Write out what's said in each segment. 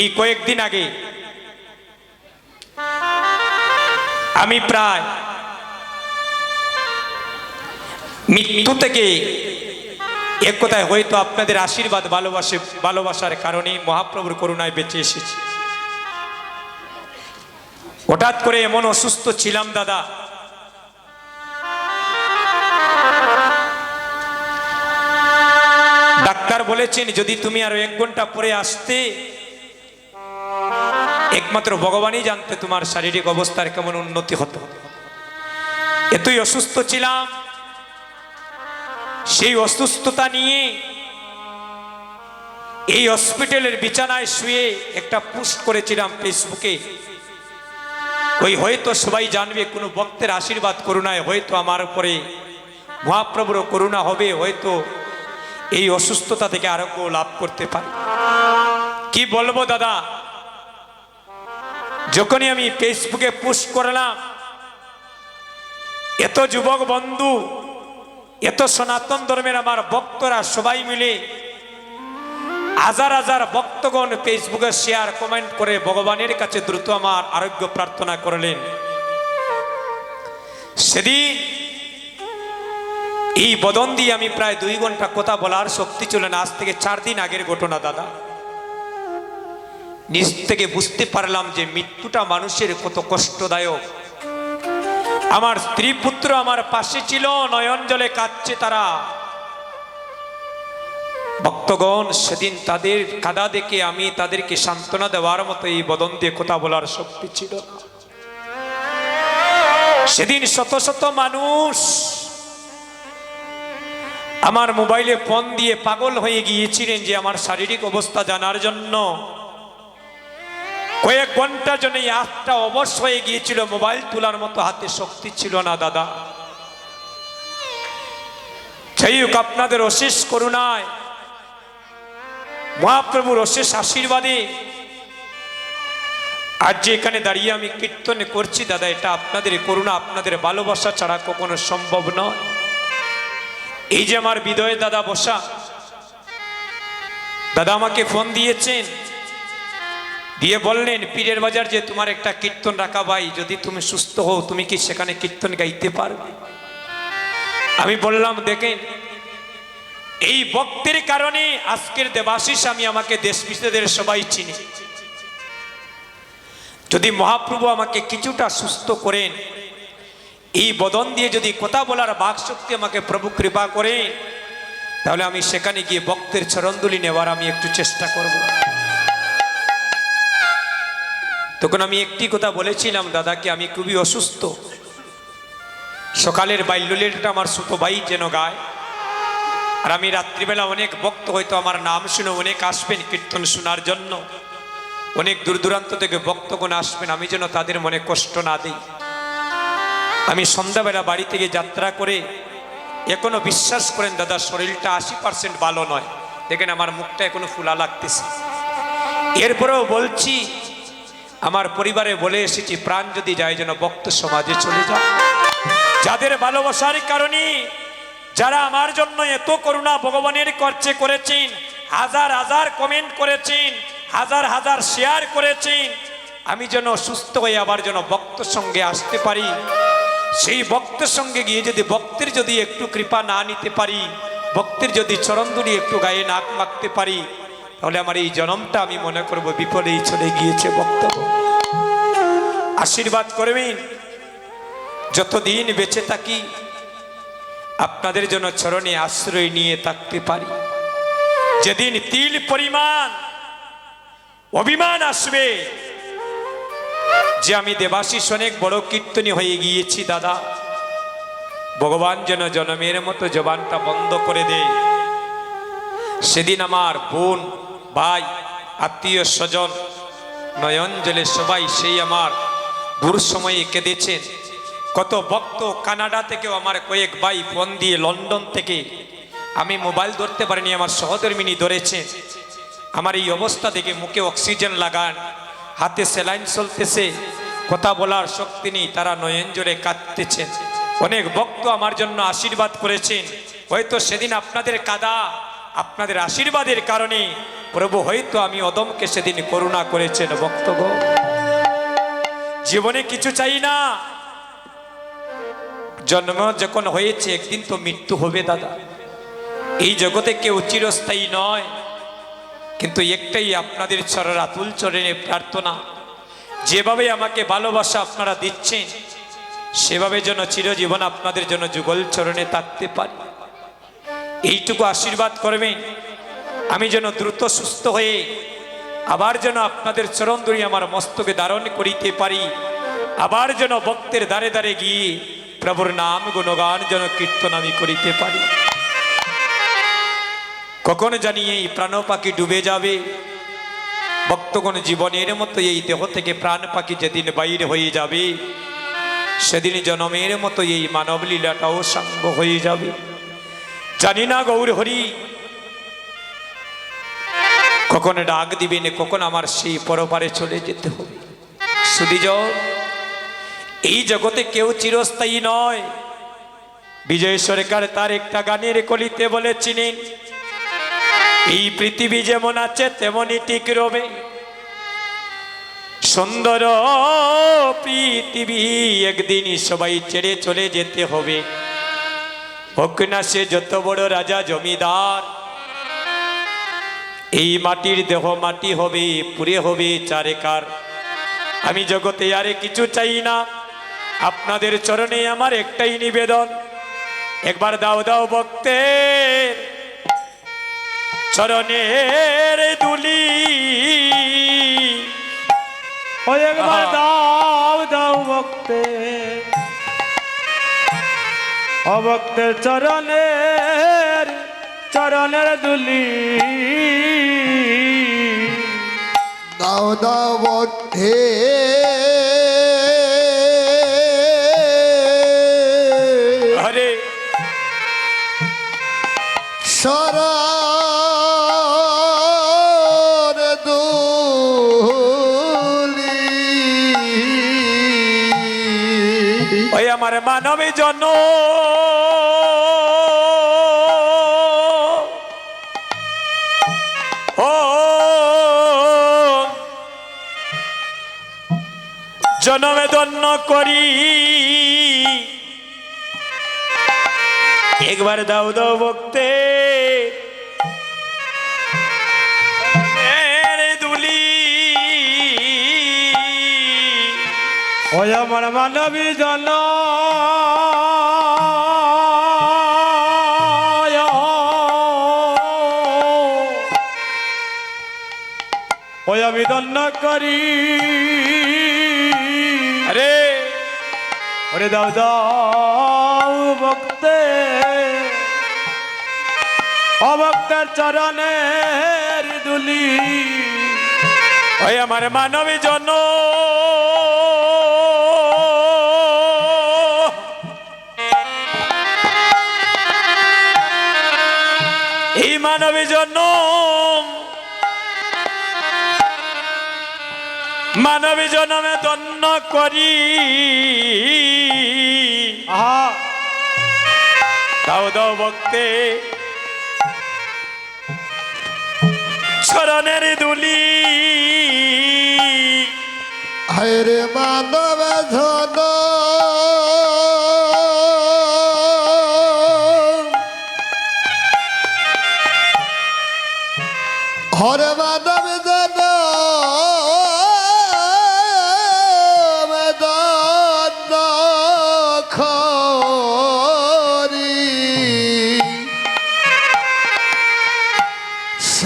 এই কয়েকদিন আগে আমি প্রায় মৃত্যু থেকে এক কথায় হয়তো আপনাদের আশীর্বাদ, ভালোবাসে, ভালোবাসার কারণে মহাপ্রভুর করুণায় বেঁচে এসেছি। হঠাৎ করে এমন অসুস্থ ছিলাম, দাদা। ডাক্তার বলেছেন, যদি তুমি আরও এক ঘণ্টা পরে আসতে একমাত্র ভগবানই জানতে তোমার শারীরিক অবস্থার কেমন উন্নতি হতো। এতই অসুস্থ ছিলাম, সেই অসুস্থতা নিয়ে এই হসপিটালের বিছানায় শুয়ে একটা পোস্ট করেছিলাম ফেসবুকে। ওই হয়তো সবাই জানবে, কোনো ভক্তের আশীর্বাদ করুণায় হয়তো আমার উপরে মহাপ্রভুর করুণা হবে, হয়তো এই অসুস্থতা থেকে আরোগ্য লাভ করতে পারি। কি বলব দাদা? যখনই আমি ফেসবুকে পোস্ট করলাম, এত যুবক বন্ধু, এত সনাতন ধর্মের আমার ভক্তরা সবাই মিলে হাজার হাজার ভক্তগণ ফেসবুকে শেয়ার কমেন্ট করে ভগবানের কাছে দ্রুত আমার আরোগ্য প্রার্থনা করলেন। সেদিন এই বদন দিয়ে আমি প্রায় দুই ঘণ্টা কথা বলার শক্তি ছিল না। আজ থেকে চার দিন আগের ঘটনা, দাদা। নিজ থেকে বুঝতে পারলাম যে মৃত্যুটা মানুষের কত কষ্টদায়ক। আমার স্ত্রী পুত্র আমার পাশে ছিল নয়ন জলে কাঁদছে তারা। ভক্তগণ, সেদিন তাদের কাদা দেখে আমি তাদেরকে সান্ত্বনা দেওয়ার মতো এই বদন দিয়ে কথা বলার শক্তি ছিল। সেদিন শত শত মানুষ আমার মোবাইলে ফোন দিয়ে পাগল হয়ে গিয়েছিলেন যে আমার শারীরিক অবস্থা জানার জন্য। কয়েক ঘণ্টার জন্য এই হাতটা অবশ হয়ে গিয়েছিল। মোবাইল তোলার মতো হাতে শক্তি ছিল না, দাদা। যাই হোক, আপনাদের অশেষ করুণায়, মহাপ্রভুর অশেষ আশীর্বাদে আজ যে এখানে দাঁড়িয়ে আমি কীর্তনে করছি, দাদা, এটা আপনাদের করুণা, আপনাদের ভালোবাসা ছাড়া কখনো সম্ভব নয়। এই যে আমার বিদয় দাদা বসা, দাদা আমাকে ফোন দিয়েছেন। দিয়ে বললেন, পীরের বাজার যে তোমার একটা কীর্তন রাখা ভাই, যদি তুমি সুস্থ হও, তুমি কি সেখানে কীর্তন গাইতে পারবে? আমি বললাম, দেখেন, এই ভক্তের কারণে আজকের দেবাশিস আমি আমাকে দেশ বিদেশের সবাই চিনি। যদি মহাপ্রভু আমাকে কিছুটা সুস্থ করেন, এই বদন দিয়ে যদি কথা বলার বাক শক্তি আমাকে প্রভু কৃপা করেন, তাহলে আমি সেখানে গিয়ে ভক্তের চরণদুলি নেওয়ার আমি একটু চেষ্টা করব। তখন আমি একটি কথা বলেছিলাম, দাদাকে আমি খুবই অসুস্থ। সকালের বাল্যলীলটা আমার ছোট ভাই যেন গায়। আর আমি রাত্রিবেলা অনেক ভক্ত হয়তো আমার নাম শুনে অনেক আসবেন কীর্তন শোনার জন্য। অনেক দূর দূরান্ত থেকে ভক্তগণ আসবেন, আমি যেন তাদের মনে কষ্ট না দিই। আমি সন্ধ্যাবেলা বাড়ি থেকে যাত্রা করে এখনও বিশ্বাস করেন, দাদা, শরীরটা আশি পার্সেন্ট ভালো নয়। দেখেন আমার মুখটা এখনও ফুলা লাগতেছে। এরপরেও বলছি আমার পরিবারে বলে এসেছি, প্রাণ যদি যায় যেন বক্ত সমাজে চলে যায়। যাদের ভালোবাসার কারণে যারা আমার জন্য এত করুণা ভগবানের করছে করেছেন, হাজার হাজার কমেন্ট করেছেন, হাজার হাজার শেয়ার করেছেন, আমি যেন সুস্থ হয়ে আবার যেন ভক্তর সঙ্গে আসতে পারি। সেই ভক্তের সঙ্গে গিয়ে যদি ভক্তের যদি একটু কৃপা না নিতে পারি, ভক্তের যদি চরণদুলি একটু গায়ে নাক মাখতে পারি তাহলে আমার এই জনমটা আমি মনে করব বিপদেই চলে গিয়েছে বক্তব্য। আশীর্বাদ করবেন। যতদিন বেঁচে থাকি, আপনাদের জন্য চরণে আশ্রয় নিয়ে থাকতে পারি। যেদিন তিল পরিমাণ, অভিমান আসবে। যে আমি দেবাশিস অনেক বড় কীর্তনী হয়ে গিয়েছি, দাদা। ভগবান যেন জনমের মতো জবানটা বন্ধ করে দেয়। সেদিন আমার বোন ভাই, আত্মীয় স্বজন, নয়নজলে সবাই সেই আমার ভুর সময়ে কেঁদেছেন। কত ভক্ত কানাডা থেকেও আমার কয়েক ভাই ফোন দিয়ে লন্ডন থেকে। আমি মোবাইল ধরতে পারিনি, আমার সহধর্মিনী ধরেছেন। আমার এই অবস্থা থেকে মুখে অক্সিজেন লাগান, হাতে সেলাইন চলতেছে, কথা বলার শক্তি নেই, তারা নয়ন জোরে কাঁদতেছেন। অনেক ভক্ত আমার জন্য আশীর্বাদ করেছেন। হয়তো সেদিন আপনাদের কাদা আপনাদের আশীর্বাদের কারণে প্রভু হয়তো আমি অদমকে সেদিন করুণা করেছেন বক্তব্য জীবনে কিছু চাই না। জন্ম যখন হয়েছে, একদিন তো মৃত্যু হবে দাদা। এই জগতে কেউ চিরস্থায়ী নয়। কিন্তু একটাই আপনাদের চরের আতুল চরণে প্রার্থনা। যেভাবে আমাকে ভালোবাসা আপনারা দিচ্ছেন, সেভাবে যেন চিরজীবন আপনাদের জন্য যুগল চরণে থাকতে পারি। এইটুকু আশীর্বাদ করবেন আমি যেন দ্রুত সুস্থ হয়ে আবার যেন আপনাদের চরণ ধরি আমার মস্তকে ধারণ করিতে পারি। আবার যেন ভক্তের দ্বারে দ্বারে গিয়ে প্রভুর নাম গুণগান যেন কীর্তন আমি করিতে পারি। কখন জানি এই প্রাণ পাখি ডুবে যাবে। ভক্তগণ জীবনের মতো এই দেহ থেকে প্রাণ পাখি যেদিন বাইরে হয়ে যাবে, সেদিন জনমের মতো এই মানব লীলাটাও সাঙ্গ হয়ে যাবে। জানি না গৌর হরি। কখন ডাক দিবেন কখন আমার সেই পরপারে চলে যেতে হবে। সুদিজ এই জগতে কেউ চিরস্থায়ী নয়। বিজয় সরকার তার একটা গানের কলিতে বলে বলেছিলেন, এই পৃথিবী যেমন আছে, তেমনই ঠিক রবে। সুন্দর পৃথিবী একদিনই সবাই ছেড়ে চলে যেতে হবে। হোক না সে যত বড় রাজা জমিদার। এই মাটির দেহ মাটি হবে পুরে হবে চারেকার। আমি জগতে আরে কিছু চাই না। আপনাদের চরণে আমার একটাই নিবেদন। একবার দাও দাও বক্তে চরণের দুলি। ও একবার দাও দাও ভক্তে অভক্তের চরণের চরণের দুলি। দাও দাও বটে হরে। সরর আমার মানবী জন ও, জনমে দন্য করি। একবার দাও দাও ভক্তে। দুলি। ওই আমার মানবী জন ওই আমি দন্ন করি। আরে, ওরে দাও দাও ভক্তে। অভক্তের চরণের দুলি। ওই আমার মানবী জন। এই মানবী জন। মানবী জনমে দন্য করি। আহা। দাও দাও ভক্তে। চরণের দুলি। হায়রে মানব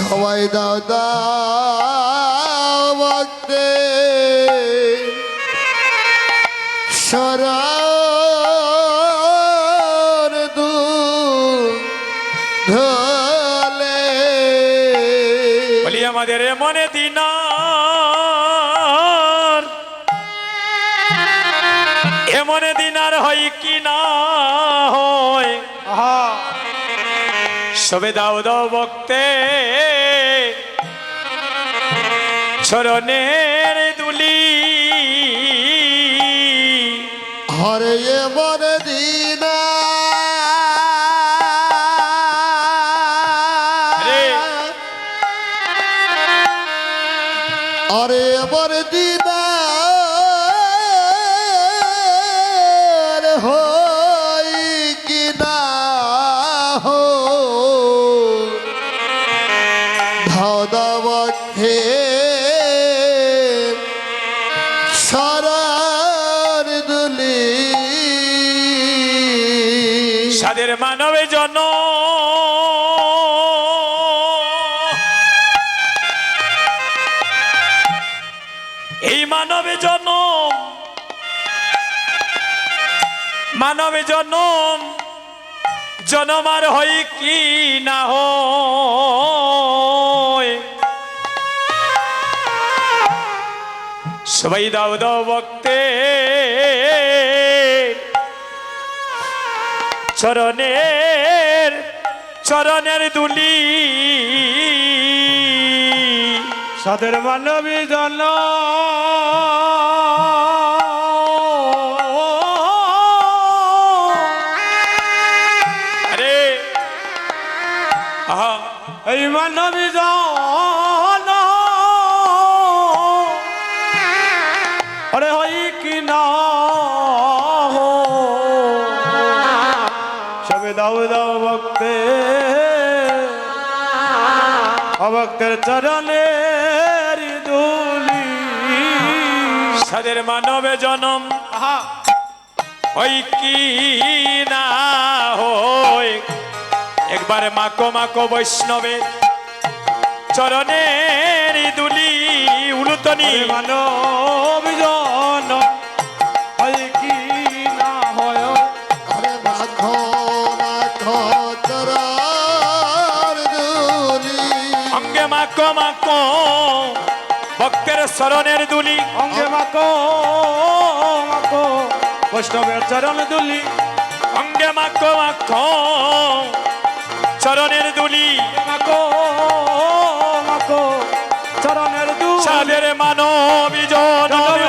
সবাই দাও দাও ভক্তে। সরার দু ধলে বলি আমাদের মনে দিনার। এমনে দিনার হয় কি না হয়? সবে দাও দাও বক্তে চরণের দুলি। হরে মন দিনা। হরে মন দিনা। জন। এই মানবে জন্ম। মানবে জন্ম। জনমার হই কি না হয়। সবাই দাও দাও বক্তে চরণের চরণের দুলি। সদর মানবী জন এই মানবী জন সাদের মানবে জনম। ওই কি না হয়? একবার মাকো মাকো বৈষ্ণবের চরণের দুলি উলুতনি মানব জন হয় কি না হয়? মাখো মাখো অঙ্গে মাকো মাকো ভক্তের শরণের দুলি। অঙ্গে মাকো মাকো বৈষ্ণবের চরণ দুলি। অঙ্গে মাকো মাকো চরণের দুলি। মাকো মাকো চরণের দুলি। সাদের মানবী জনম